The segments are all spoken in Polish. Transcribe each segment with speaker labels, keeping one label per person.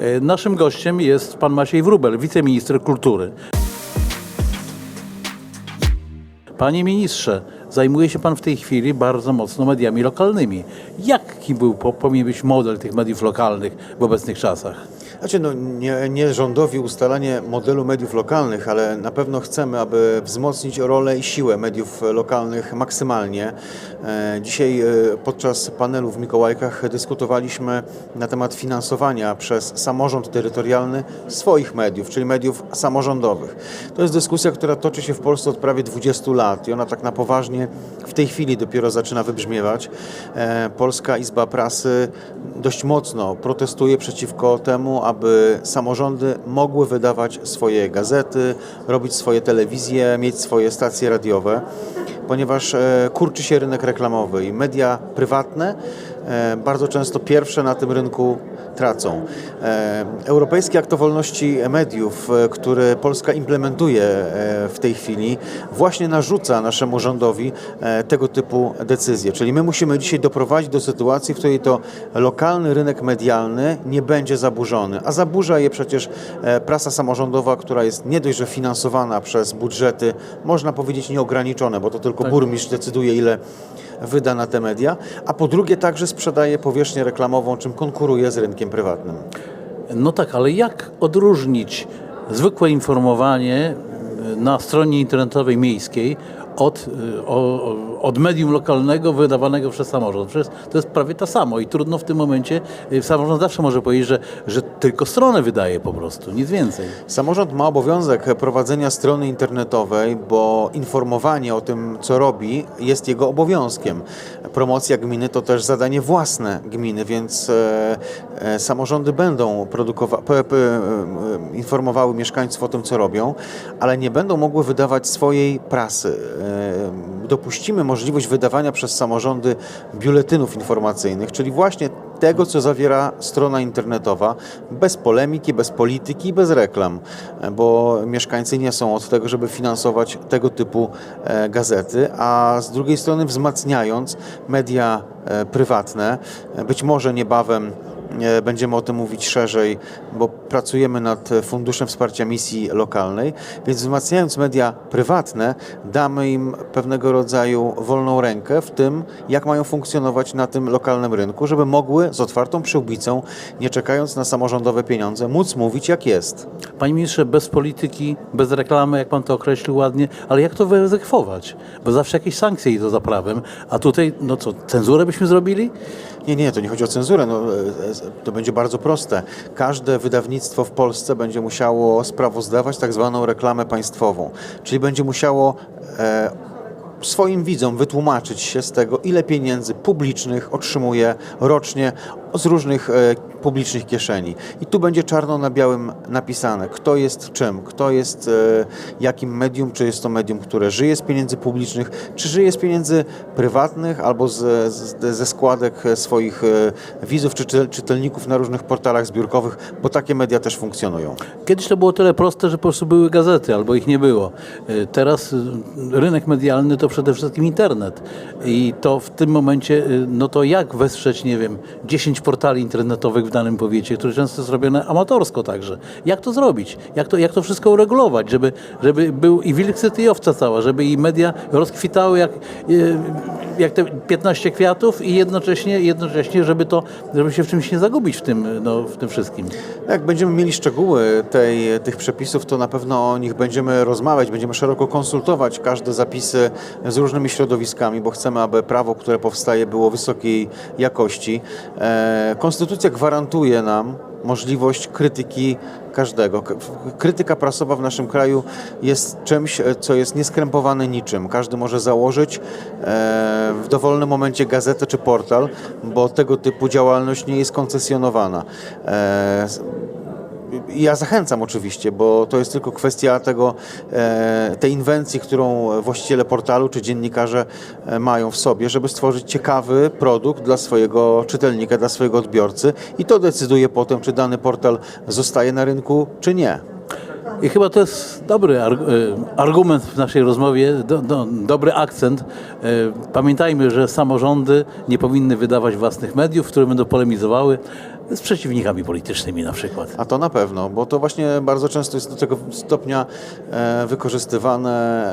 Speaker 1: E, Naszym gościem jest pan Maciej Wrubel, wiceminister kultury. Panie ministrze, zajmuje się pan w tej chwili bardzo mocno mediami lokalnymi. Jaki był, po- powinien być model tych mediów lokalnych w obecnych czasach?
Speaker 2: Znaczy, no, nie, nie rządowi ustalanie modelu mediów lokalnych, ale na pewno chcemy, aby wzmocnić rolę i siłę mediów lokalnych maksymalnie. E, Dzisiaj e, podczas panelu w Mikołajkach dyskutowaliśmy na temat finansowania przez samorząd terytorialny swoich mediów, czyli mediów samorządowych. To jest dyskusja, która toczy się w Polsce od prawie 20 lat i ona tak na poważnie w tej chwili dopiero zaczyna wybrzmiewać. E, Polska Izba Prasy dość mocno protestuje przeciwko temu, aby samorządy mogły wydawać swoje gazety, robić swoje telewizje, mieć swoje stacje radiowe, ponieważ e, kurczy się rynek reklamowy i media prywatne e, bardzo często pierwsze na tym rynku tracą. E, Europejski Akt o Wolności Mediów, który Polska implementuje w tej chwili, właśnie narzuca naszemu rządowi tego typu decyzje. Czyli my musimy dzisiaj doprowadzić do sytuacji, w której to lokalny rynek medialny nie będzie zaburzony, a zaburza je przecież prasa samorządowa, która jest nie dość, że finansowana przez budżety, można powiedzieć nieograniczone, bo to tylko burmistrz decyduje, ile wyda na te media, a po drugie także sprzedaje powierzchnię reklamową, czym konkuruje z rynkiem prywatnym.
Speaker 1: No tak, ale jak odróżnić zwykłe informowanie e, na stronie internetowej miejskiej od, e, o- od medium lokalnego wydawanego przez samorząd? Przecież to jest prawie to samo i trudno w tym momencie, e, samorząd zawsze może powiedzieć, że, że tylko stronę wydaje po prostu, nic więcej.
Speaker 2: Samorząd ma obowiązek prowadzenia strony internetowej, bo informowanie o tym, co robi, jest jego obowiązkiem. Promocja gminy to też zadanie własne gminy, więc e, e, samorządy będą e, informowały mieszkańców o tym, co robią, ale nie będą mogły wydawać swojej prasy. Dopuścimy możliwość wydawania przez samorządy biuletynów informacyjnych, czyli właśnie tego, co zawiera strona internetowa, bez polemiki, bez polityki bez reklam, bo mieszkańcy nie są od tego, żeby finansować tego typu e, gazety, a z drugiej strony wzmacniając media e, prywatne, e, być może niebawem Będziemy o tym mówić szerzej, bo pracujemy nad e, Funduszem Wsparcia Misji Lokalnej, więc wzmacniając media prywatne, damy im pewnego rodzaju wolną rękę w tym, jak mają funkcjonować na tym lokalnym rynku, żeby mogły z otwartą przyłbicą, nie czekając na samorządowe pieniądze, móc mówić jak jest.
Speaker 1: Panie ministrze, bez polityki, bez reklamy, jak pan to określił ładnie, ale jak to wyegzekwować? Bo zawsze jakieś sankcje idą za prawem, a tutaj, no co, cenzurę byśmy zrobili?
Speaker 2: Nie, nie, to nie chodzi o cenzurę. No, e, e, to będzie bardzo proste. Każde wydawnictwo w Polsce będzie musiało sprawozdawać tak zwaną reklamę państwową, czyli będzie musiało e, swoim widzom wytłumaczyć się z tego, ile pieniędzy publicznych otrzymuje rocznie z różnych e, publicznych kieszeni. I tu będzie czarno na białym napisane, kto jest czym, kto jest e, jakim medium, czy jest to medium, które żyje z pieniędzy publicznych, czy żyje z pieniędzy prywatnych albo z, z, ze składek swoich e, widzów czy czytel- czytelników na różnych portalach zbiórkowych, bo takie media też funkcjonują.
Speaker 1: Kiedyś to było tyle proste, że po prostu były gazety albo ich nie było. Teraz rynek medialny to przede wszystkim internet. I to w tym momencie, no to jak wesprzeć, nie wiem, 10 portali internetowych w danym powiecie, które często jest robione amatorsko także. Jak to zrobić? Jak to, jak to wszystko uregulować, żeby, żeby był i wilk i owca cała, żeby i media rozkwitały jak, y, jak te 15 kwiatów i jednocześnie, jednocześnie żeby to, żeby się w czymś nie zagubić w tym, no, w tym wszystkim.
Speaker 2: Jak będziemy mieli szczegóły tej, tych przepisów, to na pewno o nich będziemy rozmawiać, będziemy szeroko konsultować każde zapisy z różnymi środowiskami, bo chcemy, aby prawo, które powstaje, było wysokiej jakości. E, Konstytucja gwarantuje nam możliwość krytyki każdego. Krytyka prasowa w naszym kraju jest czymś, e, co jest nieskrępowane niczym. Każdy może założyć e, w dowolnym momencie gazetę czy portal, bo tego typu działalność nie jest koncesjonowana. Ja zachęcam oczywiście, bo to jest tylko kwestia tego, e, tej inwencji, którą właściciele portalu czy dziennikarze e, mają w sobie, żeby stworzyć ciekawy produkt dla swojego czytelnika, dla swojego odbiorcy i to decyduje potem, czy dany portal zostaje na rynku, czy nie.
Speaker 1: I chyba to jest dobry y, argument w naszej rozmowie, do, do, dobry akcent. Y, Pamiętajmy, że samorządy nie powinny wydawać własnych mediów, które będą polemizowały z przeciwnikami politycznymi na przykład.
Speaker 2: A to na pewno, bo to właśnie bardzo często jest do tego stopnia e, wykorzystywane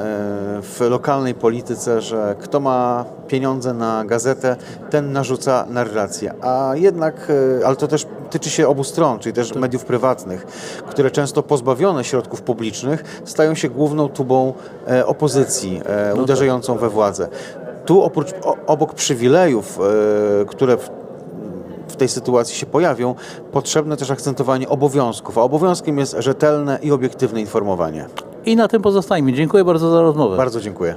Speaker 2: e, w lokalnej polityce, że kto ma pieniądze na gazetę, ten narzuca narrację. A jednak, e, ale to też tyczy się obu stron, czyli też mediów prywatnych, które często pozbawione środków publicznych stają się główną tubą e, opozycji e, uderzającą we władzę. Tu oprócz, obok przywilejów, e, które w, w tej sytuacji się pojawią, potrzebne też akcentowanie obowiązków, a obowiązkiem jest rzetelne i obiektywne informowanie.
Speaker 1: I na tym pozostajmy. Dziękuję bardzo za rozmowę.
Speaker 2: Bardzo dziękuję.